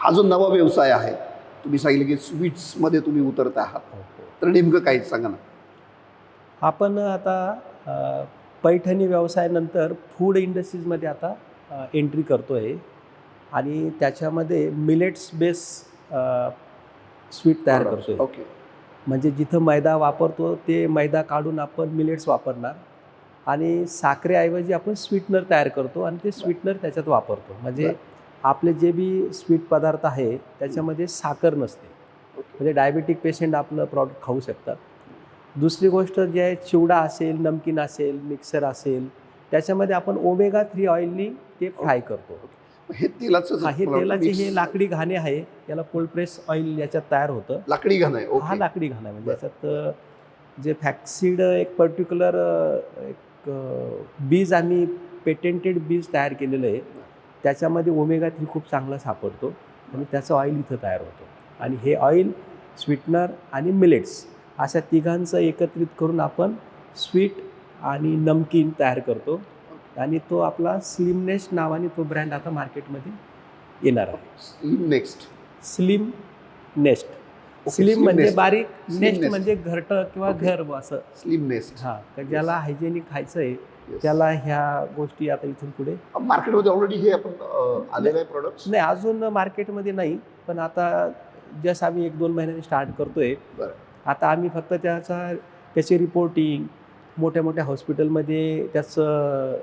हा जो नवा व्यवसाय आहे तुम्ही सांगितलं की स्वीट्समध्ये तुम्ही उतरत आहात. तर नेमकं काय सांगा ना? आपण आता पैठणी व्यवसायानंतर फूड इंडस्ट्रीजमध्ये आता एंट्री करतो आहे आणि त्याच्यामध्ये मिलेट्स बेस स्वीट तयार करतो आहे ओके. म्हणजे जिथं मैदा वापरतो ते मैदा काढून आपण मिलेट्स वापरणार. आणि साखरेऐवजी आपण स्वीटनर तयार करतो आणि ते स्वीटनर त्याच्यात वापरतो. म्हणजे आपले जे बी स्वीट पदार्थ आहे त्याच्यामध्ये साखर नसते. म्हणजे डायबेटिक पेशंट आपलं प्रॉडक्ट खाऊ शकतात. दुसरी गोष्ट जे आहे चिवडा असेल नमकीन असेल मिक्सर असेल त्याच्यामध्ये आपण ओमेगा थ्री ऑइलनी ते फ्राय करतो. हे तेलाचं हा तेलाचे हे लाकडी घाणे आहे याला कोल्ड प्रेस ऑइल याच्यात तयार होतं. लाकडी घाण आहे हा लाकडी घाण आहे. म्हणजे. याच्यात जे फॅक्सीड एक पर्टिक्युलर एक बीज आम्ही पेटेंटेड बीज तयार केलेलं आहे. त्याच्यामध्ये ओमेगा थ्री खूप चांगला सापडतो आणि त्याचं ऑइल इथं तयार होतं. आणि हे ऑइल स्वीटनर आणि मिलेट्स अशा तिघांचं एकत्रित करून आपण स्वीट आणि नमकीन तयार करतो. आणि तो आपला स्लिमनेस नावाने तो ब्रँड आता मार्केटमध्ये येणार आहे. नेक्स्ट स्लिम नेस्ट स्लिम म्हणजे. बारीक नेस्ट. म्हणजे घरटं किंवा. घर असं स्लिम नेस्ट हा तर ज्याला हायजेनिक खायचं आहे त्याला ह्या गोष्टी आता इथून पुढे मार्केटमध्ये ऑलरेडी हे आपण आलेलं आहे प्रोडक्ट नाही अजून मार्केटमध्ये नाही पण आता जस्ट आम्ही एक दोन महिन्यांनी स्टार्ट करतोय. आता आम्ही फक्त त्याचा त्याची रिपोर्टिंग मोठ्या मोठ्या हॉस्पिटलमध्ये त्याचं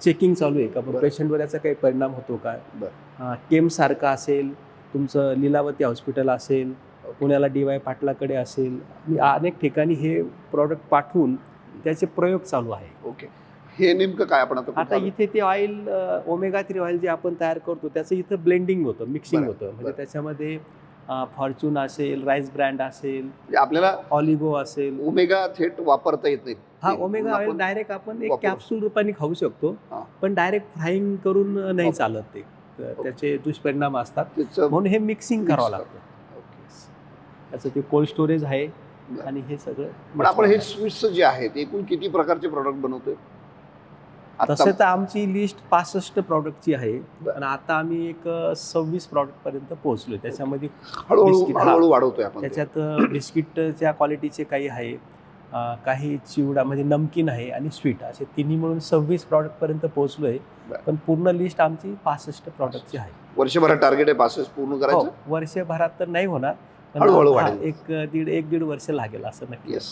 चेकिंग चालू आहे का. पेशंटवर याचा काही परिणाम होतो का. केमसारखं असेल तुमचं लीलावती हॉस्पिटल असेल पुण्याला डी वाय पाटलाकडे असेल आणि अनेक ठिकाणी हे प्रॉडक्ट पाठवून त्याचे प्रयोग चालू आहे ओके हे नेमकं काय आपण आता आता इथे ते ऑइल ओमेगा थ्री ऑइल जे आपण तयार करतो त्याचं इथं ब्लेंडिंग होतं मिक्सिंग होतं म्हणजे. त्याच्यामध्ये फॉर्च्यून असेल राईस ब्रँड असेल म्हणजे आपल्याला ऑलिगो असेल ओमेगा थेट वापरता येत नाही हा ओमेगा ऑइल डायरेक्ट आपण एक. कॅप्सूल रूपाने खाऊ शकतो. पण डायरेक्ट फ्राईंग करून नाही. चालत ते त्याचे दुष्परिणाम असतात म्हणून हे मिक्सिंग करावं. लागतं त्याचं ते कोल्ड स्टोरेज आहे. आणि हे सगळं पण आपण हे स्वीट्स जे आहेत एकूण किती प्रकारचे प्रॉडक्ट बनवतोय तसं तर आमची लिस्ट पासष्ट प्रॉडक्टची आहे. पण आता आम्ही एक सव्वीस प्रॉडक्ट पर्यंत पोहोचलोय त्याच्यामध्ये हळूहळू हा. वाढवतोय. त्याच्यात बिस्किटच्या क्वालिटीचे काही आहे काही चिवडा म्हणजे नमकीन आहे आणि स्वीट असे तिन्ही मिळून सव्वीस प्रॉडक्ट पर्यंत पोहोचलो आहे बरं. पण पूर्ण लिस्ट आमची पासष्ट प्रॉडक्टची आहे वर्षभरात टार्गेट आहे पासष्ट पूर्ण हो करायचं वर्षभरात तर नाही होणार हळूहळू वाढेल. एक दीड एक दीड वर्ष लागेल असं नक्की येस